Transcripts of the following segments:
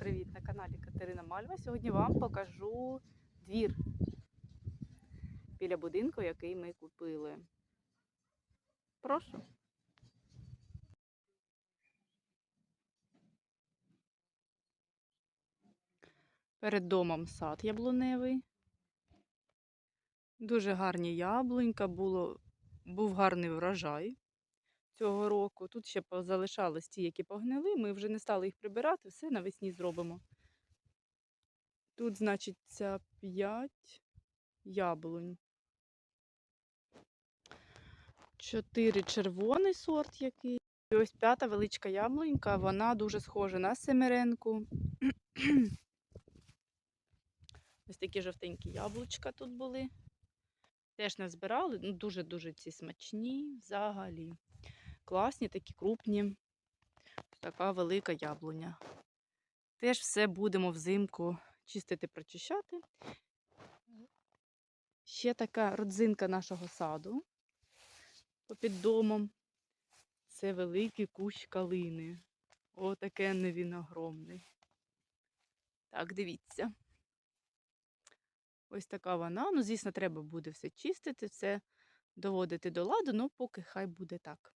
привіт на каналі Катерина Мальва. Сьогодні вам покажу двір біля будинку, який ми купили. Прошу. Перед домом сад яблуневий. Дуже гарні яблунька, було, був гарний врожай цього року. Тут ще залишались ті, які погнили. Ми вже не стали їх прибирати, все навесні зробимо. Тут, значить, ця 5 яблунь. Чотири червоний сорт який. І ось п'ята величка яблунька, вона дуже схожа на семеренку. Ось такі жовтенькі яблучка тут були. Теж не збирали, ну дуже-дуже ці смачні взагалі. Класні, такі крупні. Така велика яблуня. Теж все будемо взимку чистити, прочищати. Ще така родзинка нашого саду попід домом. Це великий кущ калини. Отаке не він огромний. Так, дивіться. Ось така вона. Ну, звісно, треба буде все чистити, все доводити до ладу, ну поки хай буде так.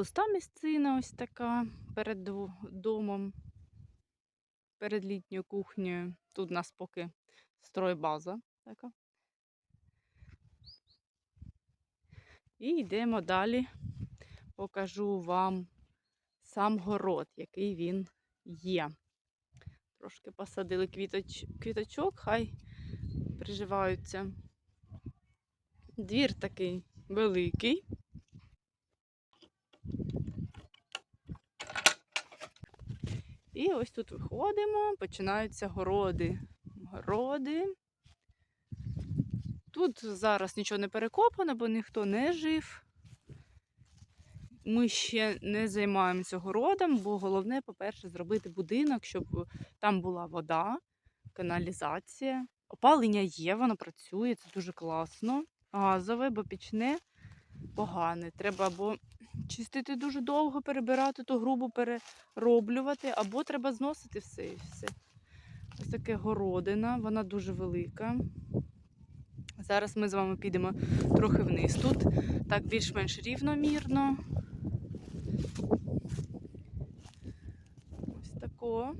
Пуста місцина ось така перед домом, перед літньою кухнею. Тут у нас поки стройбаза така. І йдемо далі. Покажу вам сам город, який він є. Трошки посадили квіточ... квіточок, хай приживаються. Двір такий великий. І ось тут виходимо, починаються городи. Городи. Тут зараз нічого не перекопано, бо ніхто не жив. Ми ще не займаємося городом, бо головне, по-перше, зробити будинок, щоб там була вода, каналізація. Опалення є, воно працює, це дуже класно. Газове, бо пічне погане. Треба або чистити дуже довго, перебирати, ту грубу перероблювати, або треба зносити все і все. Ось таке городина, вона дуже велика. Зараз ми з вами підемо трохи вниз. Тут так більш-менш рівномірно. Ось тако.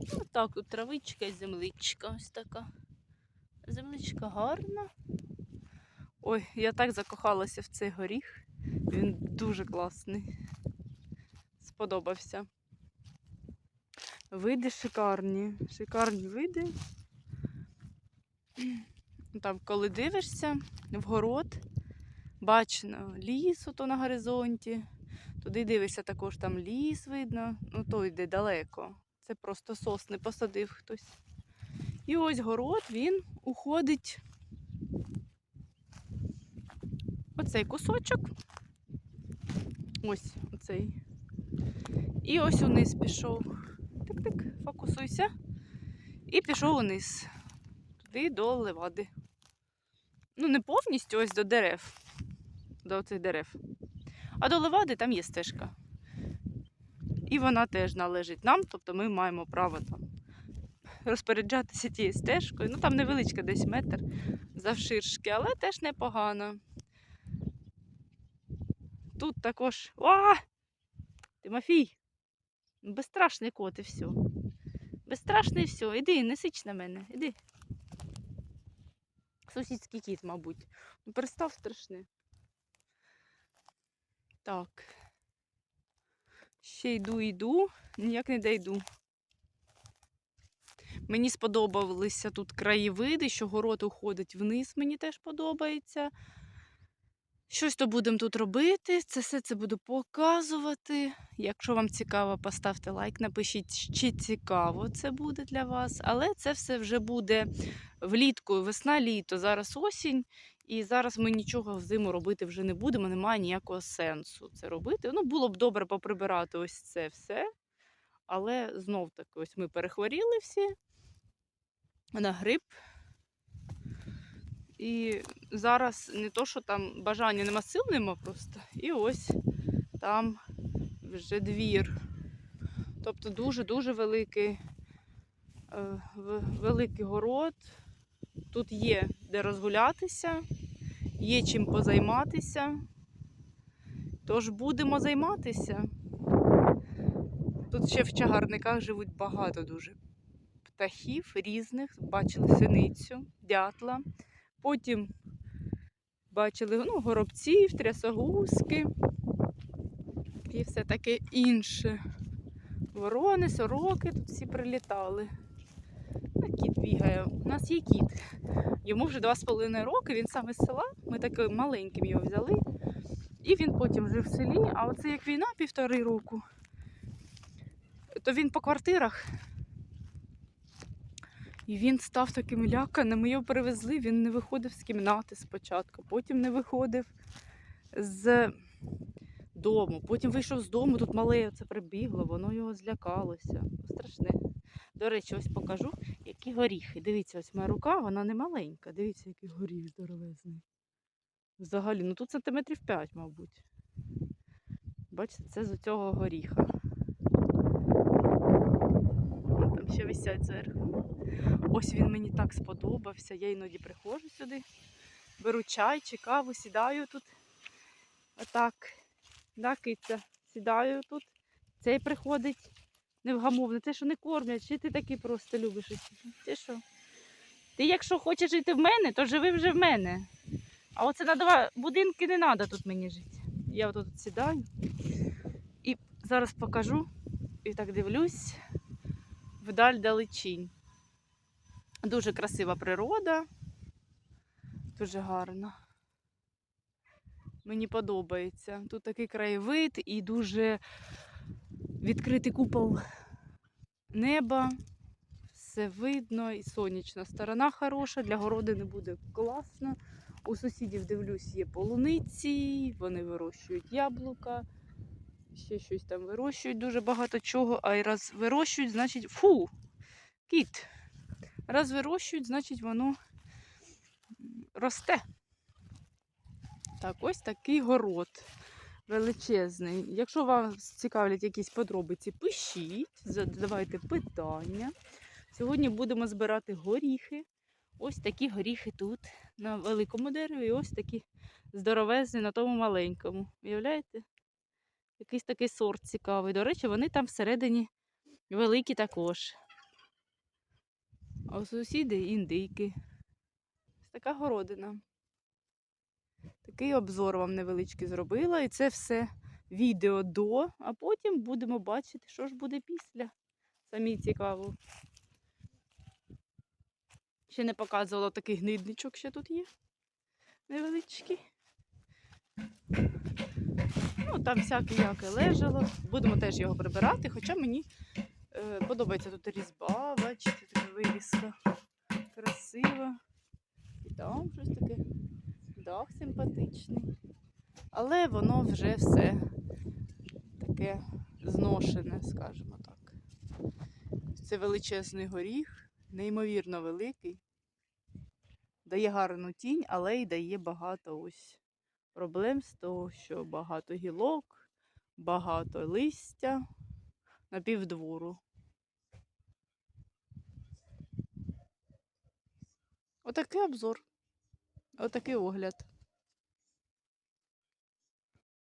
Ось так, тут травичка і земличка ось така. Земличка гарна. Ой, я так закохалася в цей горіх. Він дуже класний. Сподобався. Види шикарні, шикарні види. Там, коли дивишся в город, бачно ліс ото на горизонті. Туди дивишся також там ліс видно, ну то йде далеко. Це просто сосни посадив хтось. І ось город він уходить. Оцей кусочок. Ось оцей. І ось униз пішов. Тик-тик, фокусуйся. І пішов униз. Туди до левади. Ну, не повністю ось до дерев. До цих дерев. А до левади там є стежка. І вона теж належить нам, тобто ми маємо право там розпоряджатися тією стежкою. Ну там невеличка десь метр завширшки, але теж непогано. Тут також. О! Тимофій! Безстрашний кот і все. Безстрашний все. Іди, не сич на мене, іди. Сусідський кіт, мабуть. Ну, перестав страшне. Так. Ще йду, йду, ніяк не дойду. Мені сподобалися тут краєвиди, що город уходить вниз, мені теж подобається. Щось то будемо тут робити. Це все це буду показувати. Якщо вам цікаво, поставте лайк, напишіть, чи цікаво це буде для вас. Але це все вже буде влітку, весна, літо, зараз осінь. І зараз ми нічого взиму робити вже не будемо, немає ніякого сенсу це робити. Ну, було б добре поприбирати ось це все. Але знов таки, ось ми перехворіли всі на грип. І зараз не то, що там бажання нема сил нема просто. І ось там вже двір. Тобто дуже-дуже великий, е, великий город. Тут є де розгулятися, є чим позайматися. Тож будемо займатися. Тут ще в чагарниках живуть багато дуже птахів різних. Бачили синицю, дятла. Потім бачили ну, горобців, трясогузки і все таке інше. Ворони, сороки тут всі прилітали. А кіт бігає. У нас є кіт. Йому вже два з половиною роки, він саме з села. Ми таким маленьким його взяли. І він потім жив в селі. А оце як війна півтори року, то він по квартирах. І він став таким ляканим. Його привезли, він не виходив з кімнати спочатку, потім не виходив з дому. Потім вийшов з дому, тут мале це прибігло, воно його злякалося. Страшне. До речі, ось покажу, які горіхи. Дивіться, ось моя рука, вона не маленька. Дивіться, який горіх здоровезний. Взагалі, ну тут сантиметрів 5, мабуть. Бачите, це з цього горіха. Вон Там ще висять зверху. Ось він мені так сподобався. Я іноді приходжу сюди, беру чай чи каву, сідаю тут. Отак. Да, киця. Сідаю тут. Цей приходить невгамовно. Те, що не кормлять, чи ти такий просто любиш? Ти що? Ти якщо хочеш жити в мене, то живи вже в мене. А оце на два будинки не треба тут мені жити. Я тут сідаю і зараз покажу і так дивлюсь вдаль далечінь. Дуже красива природа, дуже гарна. Мені подобається. Тут такий краєвид і дуже відкритий купол неба. Все видно і сонячна сторона хороша, для городини буде класно. У сусідів дивлюсь, є полуниці, вони вирощують яблука, ще щось там вирощують дуже багато чого. А й раз вирощують, значить, фу, кіт. Раз вирощують, значить воно росте. Так, ось такий город величезний. Якщо вас цікавлять якісь подробиці, пишіть, задавайте питання. Сьогодні будемо збирати горіхи. Ось такі горіхи тут, на великому дереві, і ось такі здоровезні на тому маленькому. Уявляєте? Якийсь такий сорт цікавий. До речі, вони там всередині великі також. А сусіди індики. Ось така городина. Такий обзор вам невеличкий зробила. І це все відео до, а потім будемо бачити, що ж буде після. Самі цікаво. Ще не показувала такий гнидничок, ще тут є. Невеличкий. Ну, там всяке яке лежало. Будемо теж його прибирати, хоча мені е, подобається тут різьба, бачите, така вирізка. Красива. І там щось таке. Дах симпатичний. Але воно вже все таке зношене, скажімо так. Це величезний горіх, неймовірно великий. Дає гарну тінь, але й дає багато ось проблем з того, що багато гілок, багато листя на півдвору. Отакий обзор. Отакий огляд.